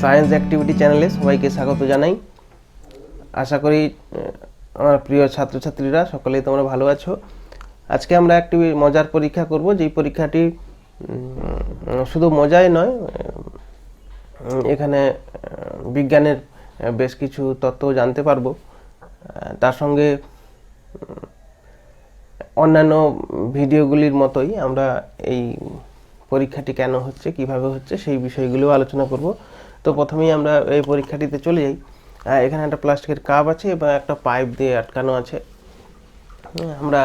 Science activity চ্যানেলে সবাইকে স্বাগত জানাই। আশা করি আমার প্রিয় ছাত্রছাত্রীরা সকলেই তোমরা ভালো আছো। আজকে আমরা একটি মজার পরীক্ষা করব, যেই পরীক্ষাটি শুধু মজাই নয় এখানে বিজ্ঞানের বেশ কিছু তত্ত্ব জানতে পারব। তার সঙ্গে অন্যান্য ভিডিওগুলির মতোই আমরা এই পরীক্ষাটি কেন হচ্ছে, কীভাবে হচ্ছে, সেই বিষয়গুলো আলোচনা করব। তো প্রথমেই আমরা এই পরীক্ষাটিতে চলে যাই। এখানে একটা প্লাস্টিকের কাপ আছে এবং একটা পাইপ দিয়ে আটকানো আছে। আমরা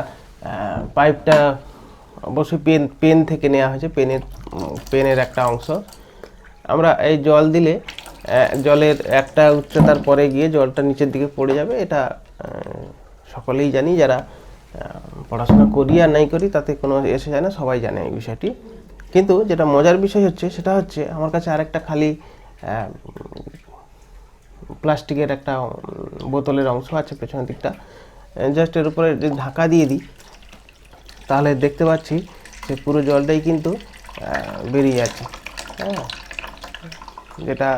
পাইপটা অবশ্যই পেন পেন থেকে নেওয়া হয়েছে পেনের পেনের একটা অংশ। আমরা এই জল দিলে জলের একটা উচ্চতার পরে গিয়ে জলটা নিচের দিকে পড়ে যাবে। এটা সকলেই জানি যারা পড়াশোনা করি আর নাই করি, তাতে কোনো এসে যায় না, সবাই জানে এই বিষয়টি। কিন্তু যেটা মজার বিষয় হচ্ছে, সেটা হচ্ছে, আমার কাছে আরেকটা খালি প্লাস্টিকের একটা বোতলের অংশ আছে পেছনের দিকটা। জাস্ট এর উপরে যদি ঢাকা দিয়ে দিই, তাহলে দেখতে পাচ্ছি যে পুরো জলটাই কিন্তু বেরিয়ে যাচ্ছে। হ্যাঁ যেটা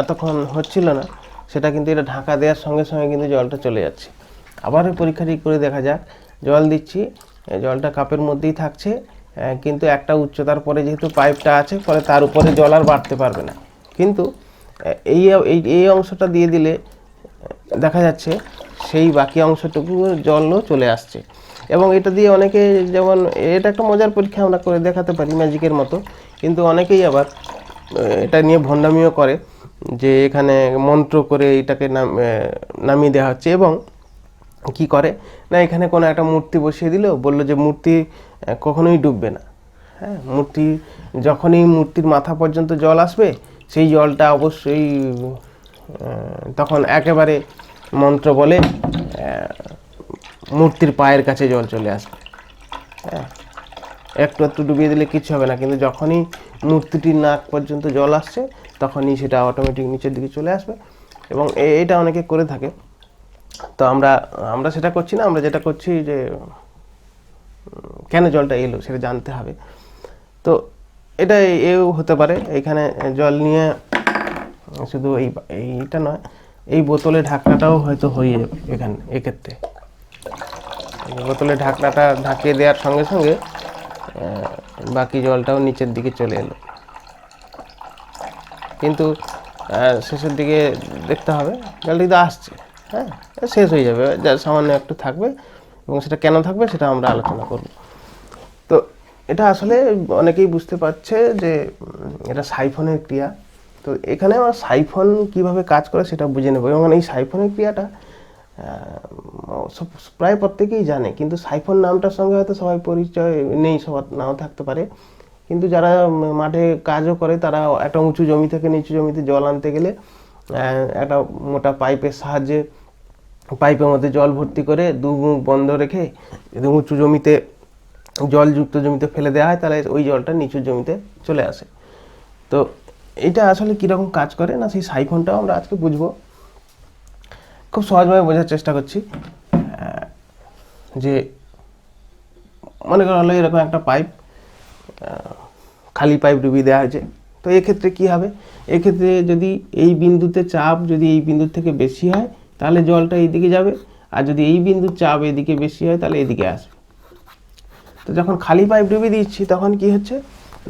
এতক্ষণ হচ্ছিল না, সেটা কিন্তু এটা ঢাকা দেওয়ার সঙ্গে সঙ্গে কিন্তু জলটা চলে যাচ্ছে। আবার পরীক্ষাটি করে দেখা যাক। জল দিচ্ছি জলটা কাপের মধ্যেই থাকছে। কিন্তু একটা উচ্চতার পরে যেহেতু পাইপটা আছে, ফলে তার উপরে জল আর বাড়তে পারবে না। কিন্তু এই এই এই অংশটা দিয়ে দিলে, দেখা যাচ্ছে সেই বাকি অংশটুকু জলও চলে আসছে। এবং এটা দিয়ে অনেকে যেমন, এটা একটা মজার পরীক্ষা আমরা করে দেখাতে পারি ম্যাজিকের মতো, কিন্তু অনেকেই আবার এটা নিয়ে ভণ্ডামিও করে যে এখানে মন্ত্র করে এটাকে নাম নামিয়ে দেওয়া হচ্ছে। এবং কি করে? না, এখানে কোনো একটা মূর্তি বসিয়ে দিল, বলল যে মূর্তি কখনোই ডুববে না। হ্যাঁ মূর্তি, যখনই মূর্তির মাথা পর্যন্ত জল আসবে, সেই জলটা অবশ্যই তখন একেবারে মন্ত্র বলে মূর্তির পায়ের কাছে জল চলে আসবে। হ্যাঁ একটু একটু ডুবিয়ে দিলে কিছু হবে না, কিন্তু যখনই মূর্তিটির নাক পর্যন্ত জল আসছে, তখনই সেটা অটোমেটিক নিচের দিকে চলে আসবে। এবং এটা অনেকে করে থাকে। তো আমরা আমরা সেটা করছি না, আমরা যেটা করছি যে, কেন জলটা এলো সেটা জানতে হবে। তো এটা এও হতে পারে, এখানে জল নিয়ে শুধু এই, এইটা নয়, এই বোতলে ঢাকনাটাও হয়তো হয়ে যাবে এখানে, এক্ষেত্রে। বোতলে ঢাকনাটা ঢাকিয়ে দেওয়ার সঙ্গে সঙ্গে বাকি জলটাও নিচের দিকে চলে এলো। কিন্তু শেষের দিকে দেখতে হবে, জলটা কিন্তু আসছে। হ্যাঁ শেষ হয়ে যাবে। যা সামান্য একটু থাকবে এবং সেটা কেন থাকবে সেটা আমরা আলোচনা করব। তো এটা আসলে অনেকেই বুঝতে পারছে যে এটা সাইফনের ক্রিয়া। তো এখানে আমরা সাইফন কীভাবে কাজ করে সেটা বুঝে নেব এবং এই সাইফনের ক্রিয়াটা প্রায় প্রত্যেকেই জানে। কিন্তু সাইফন নামটার সঙ্গে হয়তো সবাই পরিচয় নেই, সবার নাও থাকতে পারে। কিন্তু যারা মাঠে কাজও করে তারা একটা উঁচু জমি থেকে নিচু জমিতে জল আনতে গেলে একটা মোটা পাইপের সাহায্যে পাইপের মধ্যে জল ভর্তি করে দু মুখ বন্ধ রেখে যদি উঁচু জমিতে জলযুক্ত জমিতে ফেলে দেওয়া হয়, তাহলে ওই জলটা নিচু জমিতে চলে আসে। তো এটা আসলে কীরকম কাজ করে না সেই সাইফনটাও আমরা আজকে বুঝব। খুব সহজভাবে বোঝার চেষ্টা করছি, যে মনে করা হলো এরকম একটা পাইপ খালি পাইপ ডুবিয়ে দেওয়া হয়েছে। তো এক্ষেত্রে কি হবে? এক্ষেত্রে যদি এই বিন্দুতে চাপ যদি এই বিন্দুর থেকে বেশি হয় তাহলে জলটা এইদিকে যাবে। আর যদি এই বিন্দুর চাপ এদিকে বেশি হয়, তাহলে এদিকে আসবে। তো যখন খালি পাইপ ডুবিয়ে দিচ্ছি, তখন কি হচ্ছে?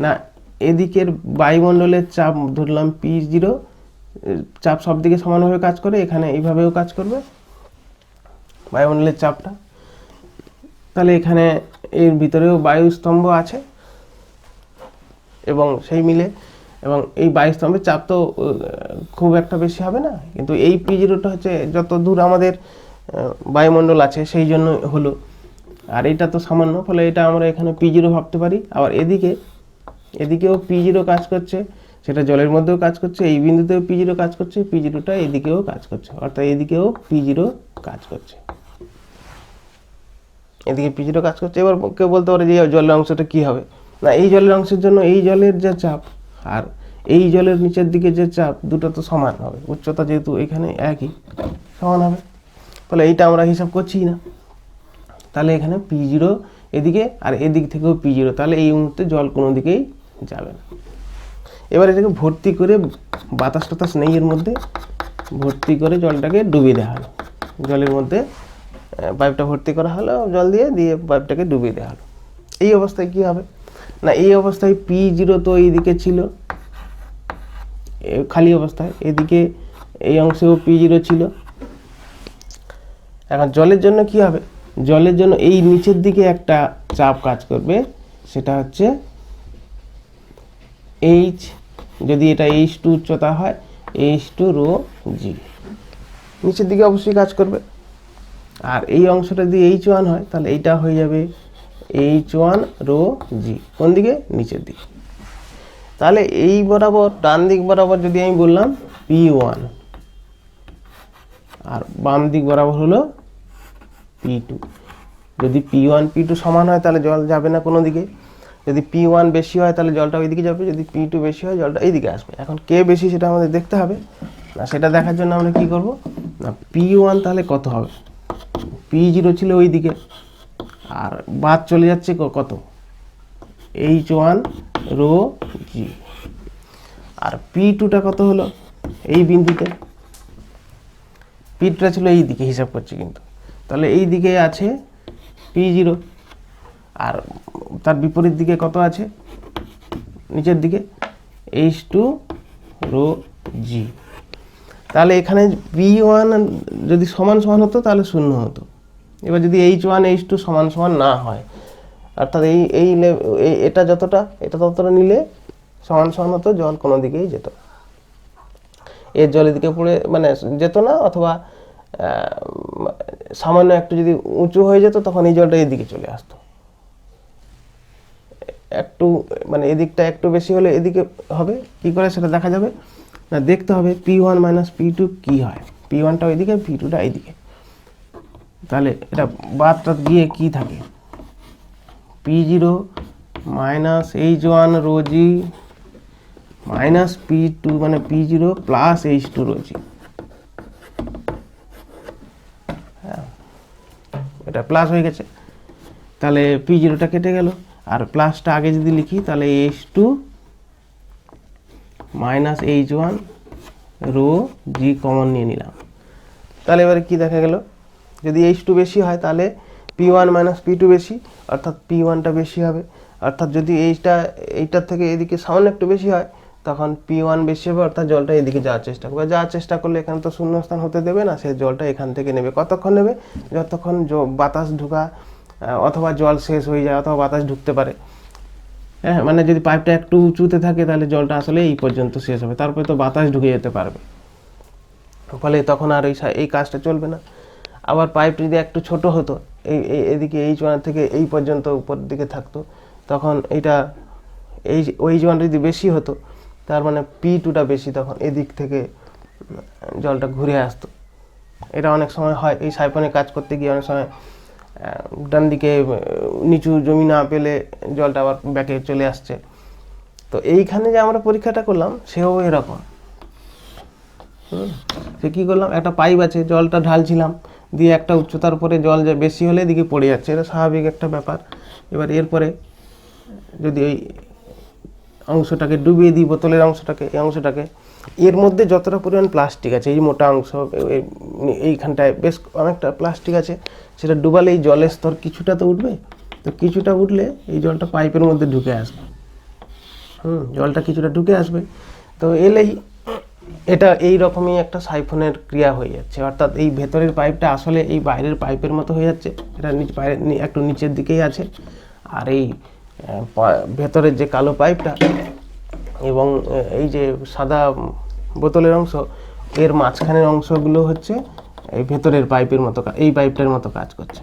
না, এদিকের বায়ুমণ্ডলের চাপ, ধরলাম পি জিরো চাপ সব দিকে সমানভাবে কাজ করে, এখানে এইভাবেও কাজ করবে বায়ুমণ্ডলের চাপটা। তাহলে এখানে এর ভিতরেও বায়ুস্তম্ভ আছে। এবং সেই মিলে এবং এই বাইশ স্তম্ভের চাপ তো খুব একটা বেশি হবে না। কিন্তু এই পি জিরোটা হচ্ছে যত দূর আমাদের বায়ুমণ্ডল আছে, সেই জন্য হলো। আর এটা তো সামান্য, ফলে এটা আমরা এখানে পি জিরো ভাবতে পারি। আবার এদিকে, এদিকেও পি জিরো কাজ করছে, সেটা জলের মধ্যেও কাজ করছে, এই বিন্দুতেও পি জিরো কাজ করছে পি জিরোটা এদিকেও কাজ করছে, অর্থাৎ এদিকেও পি জিরো কাজ করছে। এদিকে পি জিরো কাজ করছে, এবার কেউ বলতে পারে যে জলের অংশটা কী হবে? না, এই জলের অংশের জন্য, এই জলের যে চাপ আর এই জলের নিচের দিকে যে চাপ, দুটো তো সমান হবে। উচ্চতা যেহেতু এখানে একই, সমান হবে। তাহলে এইটা আমরা হিসাব করছি না। তাহলে এখানে পি জিরো এদিকে আর এদিক থেকেও পি জিরো তাহলে এই মুহূর্তে জল কোনো দিকেই যাবে না। এবার এটাকে ভর্তি করে বাতাস টাতাস নেই এর মধ্যে, ভর্তি করে জলটাকে ডুবিয়ে দেওয়া হলো। জলের মধ্যে পাইপটা ভর্তি করা হলো, জল দিয়ে দিয়ে পাইপটাকে ডুবিয়ে দেওয়া হলো। এই অবস্থায় কী হবে? না, এই অবস্থায় পি জিরো তো এইদিকে ছিল। খালি অবস্থায়, এদিকে এই অংশেও পি জিরো ছিল। এখন জলের জন্য কি হবে? জলের জন্য এই নিচের দিকে একটা চাপ কাজ করবে, সেটা হচ্ছে এইচ যদি এটা এইচ টু উচ্চতা হয় এইচ টু রো জি নিচের দিকে অবশ্যই কাজ করবে। আর এই অংশটা যদি এইচ ওয়ান হয়, তাহলে এইটা হয়ে যাবে এইচ ওয়ান রো জি কোন দিকে? নিচের দিকে। তাহলে এই বরাবর, ডান দিক বরাবর যদি আমি বললাম পি ওয়ান আর বাম দিক বরাবর হলো পি টু যদি পি ওয়ান পি টু সমান হয়, তাহলে জল যাবে না কোনো দিকে। যদি পি ওয়ান বেশি হয়, তাহলে জলটা ওইদিকে যাবে। যদি পি টু বেশি হয়, জলটা এইদিকে আসবে। এখন কে বেশি, সেটা আমাদের দেখতে হবে। না, সেটা দেখার জন্য আমরা কি করব? না পি ওয়ান তাহলে কত হবে? পি জিরো ছিল ওইদিকে। আর বাদ চলে যাচ্ছে কত? এইচ ওয়ান রো জি আর পি টুটা কত হলো? এই বিন্দুতে। পিটটা ছিল এই দিকে, হিসাব করছি কিন্তু। তাহলে এই দিকে আছে পি জিরো আর তার বিপরীত দিকে কত আছে? নিচের দিকে। এইচ টু রো জি তাহলে এখানে পি ওয়ান যদি সমান সমান হতো, তাহলে শূন্য হতো। এবার যদি এইচ ওয়ান এইচ টু সমান সমান না হয়, অর্থাৎ এই এই এটা যতটা, এটা ততটা নিলে সমান সমান হতো, জল কোনো দিকেই যেত এর জল এদিকে পড়ে মানে যেত না, অথবা সামান্য একটু যদি উঁচু হয়ে যেত, তখন এই জলটা এদিকে চলে আসতো। একটু মানে এদিকটা একটু বেশি হলে এদিকে হবে, কি করে সেটা দেখা যাবে? না, দেখতে হবে P one minus P two কী হয়। পি ওয়ানটা ওইদিকে পি টুটা এইদিকে তাহলে এটা বাদটা গিয়ে কি থাকে? P zero minus H one rho g minus P two মানে P zero plus H two rho g হ্যাঁ। এটা প্লাস হয়ে গেছে। তাহলে পি জিরোটা কেটে গেল। আর প্লাসটা আগে যদি লিখি, তাহলে H two minus H one rho g common নিয়ে নিলাম। তাহলে এবারে কি দেখা গেল? যদি এইচ টু বেশি হয় তাহলে P one minus P two বেশি, অর্থাৎ পি ওয়ানটা বেশি হবে। অর্থাৎ যদি এইটা, এইটার থেকে এদিকে সামান্য একটু বেশি হয়, তখন পি ওয়ান বেশি হবে, অর্থাৎ জলটা এদিকে যাওয়ার চেষ্টা করবে। যাওয়ার চেষ্টা করলে এখানে তো শূন্যস্থান হতে দেবে না, সে জলটা এখান থেকে নেবে। কতক্ষণ নেবে? যতক্ষণ বাতাস ঢোকা অথবা জল শেষ হয়ে যায়, অথবা বাতাস ঢুকতে পারে। হ্যাঁ মানে যদি পাইপটা একটু উঁচুতে থাকে, তাহলে জলটা আসলে এই পর্যন্ত শেষ হবে। তারপরে তো বাতাস ঢুকে যেতে পারবে। ফলে তখন আর এই এই কাজটা চলবে না। আবার পাইপ যদি একটু ছোট হতো, এই এদিকে এই জোয়ান থেকে এই পর্যন্ত উপর দিকে থাকতো, তখন এইটা এই, ওই জোয়ানটা যদি বেশি হতো, তার মানে পি টুটা বেশি তখন এদিক থেকে জলটা ঘুরে আসতো। এটা অনেক সময় হয়, এই সাইফনে কাজ করতে গিয়ে অনেক সময় ডান দিকে নিচু জমি না পেলে জলটা আবার ব্যাকে চলে আসছে। তো এইখানে যে আমরা পরীক্ষাটা করলাম, সেও এরকম। সে কী করলাম? একটা পাইপ আছে, জলটা ঢালছিলাম দিয়ে একটা উচ্চতার পরে জল যে বেশি হলে এদিকে পড়ে যাচ্ছে, এটা স্বাভাবিক একটা ব্যাপার। এবার এরপরে যদি এই অংশটাকে ডুবিয়ে দিই, বোতলের অংশটাকে, এই অংশটাকে, এর মধ্যে যতটা পরিমাণ প্লাস্টিক আছে, এই মোটা অংশ, এই- এইখানটায় বেশ অনেকটা প্লাস্টিক আছে, সেটা ডুবালে এই জলের স্তর কিছুটা তো উঠবে, তো কিছুটা উঠলে এই জলটা পাইপের মধ্যে ঢুকে আসবে। হুম, জলটা কিছুটা ঢুকে আসবে। তো এলেই এটা এই রকমই একটা সাইফনের ক্রিয়া হয়ে যাচ্ছে। অর্থাৎ এই ভেতরের পাইপটা আসলে এই বাইরের পাইপের মতো হয়ে যাচ্ছে। এটা নিচ বাইরে একটু নিচের দিকেই আছে। আর এই ভেতরের যে কালো পাইপটা এবং এই যে সাদা বোতলের অংশ, এর মাঝখানের অংশগুলো হচ্ছে এই ভেতরের পাইপের মতো এই পাইপটার মতো কাজ করছে।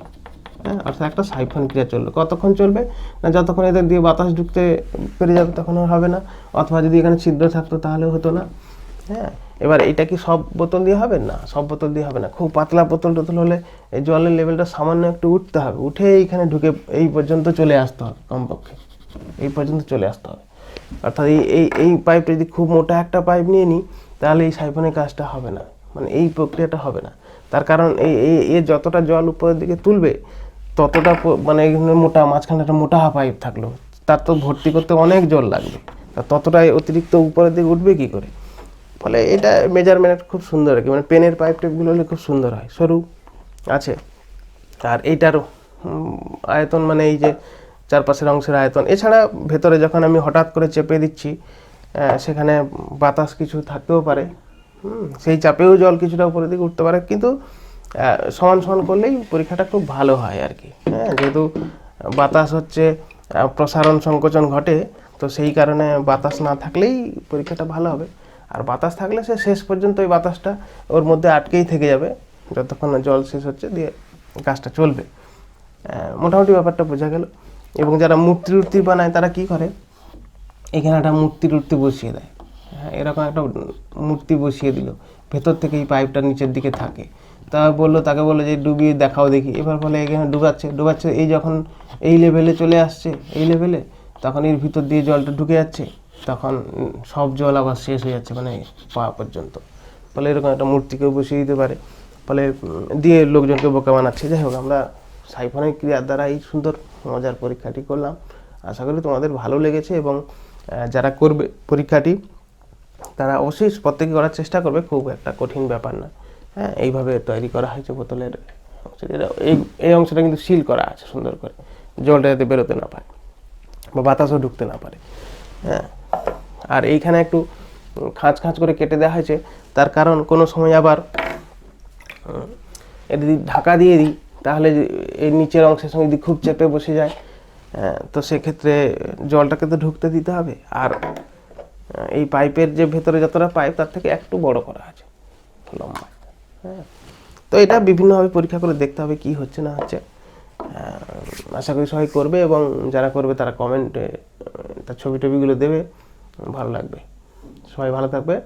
হ্যাঁ অর্থাৎ একটা সাইফন ক্রিয়া চলবে। কতক্ষণ চলবে? না, যতক্ষণ এদের দিয়ে বাতাস ঢুকতে পেরে যাবে তখন হবে না। অথবা যদি এখানে ছিদ্র থাকতো তাহলেও হতো না। হ্যাঁ এবার এটা কি সব বোতল দিয়ে হবে? না, সব বোতল দিয়ে হবে না। খুব পাতলা বোতল টোতল হলে এই জলের লেভেলটা সামান্য একটু উঠতে হবে। উঠে এইখানে ঢুকে এই পর্যন্ত চলে আসতে হবে কমপক্ষে। এই পর্যন্ত চলে আসতে হবে। অর্থাৎ এই এই এই পাইপটা যদি খুব মোটা একটা পাইপ নিয়ে নিই, তাহলে এই সাইফনের কাজটা হবে না। মানে এই প্রক্রিয়াটা হবে না। তার কারণ এই এ যতটা জল উপরের দিকে তুলবে, ততটা মানে মোটা, মাঝখানে একটা মোটা পাইপ থাকল। তার তো ভর্তি করতে অনেক জল লাগবে। ততটাই অতিরিক্ত উপরের দিকে উঠবে কী করে? ফলে এটা মেজারমেন্ট খুব সুন্দর আর কি। মানে পেনের পাইপ টেপগুলো হলে খুব সুন্দর হয়। সরু আছে। আর এইটার আয়তন মানে এই যে চারপাশের অংশের আয়তন। এছাড়া ভেতরে যখন আমি হঠাৎ করে চেপে দিচ্ছি সেখানে বাতাস কিছু থাকতেও পারে। সেই চাপেও জল কিছুটা উপরের দিকে উঠতে পারে। কিন্তু সমান সমান করলেই পরীক্ষাটা খুব ভালো হয় আর কি। হ্যাঁ যেহেতু বাতাস হচ্ছে প্রসারণ সংকোচন ঘটে, তো সেই কারণে বাতাস না থাকলেই পরীক্ষাটা ভালো হবে। আর বাতাস থাকলে সে শেষ পর্যন্ত ওই বাতাসটা ওর মধ্যে আটকেই থেকে যাবে। যতক্ষণ না জল শেষ হচ্ছে দিয়ে কাজটা চলবে। মোটামুটি ব্যাপারটা বোঝা গেল। এবং যারা মূর্তি টূর্তি বানায়, তারা কি করে? এখানে একটা মূর্তি টূর্তি বসিয়ে দেয়। হ্যাঁ এরকম একটা মূর্তি বসিয়ে দিল। ভেতর থেকে এই পাইপটা নিচের দিকে থাকে। তা বলল, তাকে বলল যে, ডুবিয়ে দেখাও দেখি। এবার বলে, এখানে ডুবাচ্ছে ডুবাচ্ছে। এই যখন এই লেভেলে চলে আসছে, এই লেভেলে তখন এর ভিতর দিয়ে জলটা ঢুকে যাচ্ছে। তখন সব জল আবার শেষ হয়ে যাচ্ছে মানে পা পর্যন্ত। ফলে এরকম একটা মূর্তিকেও বসিয়ে দিতে পারে। ফলে দিয়ে লোকজনকে বোকা বানাচ্ছে। যাই হোক, আমরা সাইফনের ক্রিয়ার দ্বারা এই সুন্দর মজার পরীক্ষাটি করলাম। আশা করি তোমাদের ভালো লেগেছে এবং যারা করবে পরীক্ষাটি, তারা অবশ্যই প্রত্যেকে করার চেষ্টা করবে। খুব একটা কঠিন ব্যাপার না। হ্যাঁ এইভাবে তৈরি করা হয়েছে বোতলের এই এই অংশটা কিন্তু সিল করা আছে সুন্দর করে। জলটা যাতে বেরোতে না পারে বা বাতাসও ঢুকতে না পারে। হ্যাঁ আর এইখানে একটু খাঁচ খাঁজ করে কেটে দেওয়া হয়েছে। তার কারণ কোনো সময় আবার যদি ঢাকা দিয়ে দিই, তাহলে এই নিচের অংশের সঙ্গে যদি খুব চেপে বসে যায় তো সেক্ষেত্রে জলটাকে তো ঢুকতে দিতে হবে। আর এই পাইপের যে ভেতরে যতটা পাইপ, তার থেকে একটু বড় করা আছে, লম্বা। হ্যাঁ। তো এটা বিভিন্নভাবে পরীক্ষা করে দেখতে হবে কি হচ্ছে না হচ্ছে। আশা করি সবাই করবে এবং যারা করবে তারা কমেন্টে তার ছবি টবিগুলো দেবে। ভালো লাগবে। সবাই ভালো থাকবে।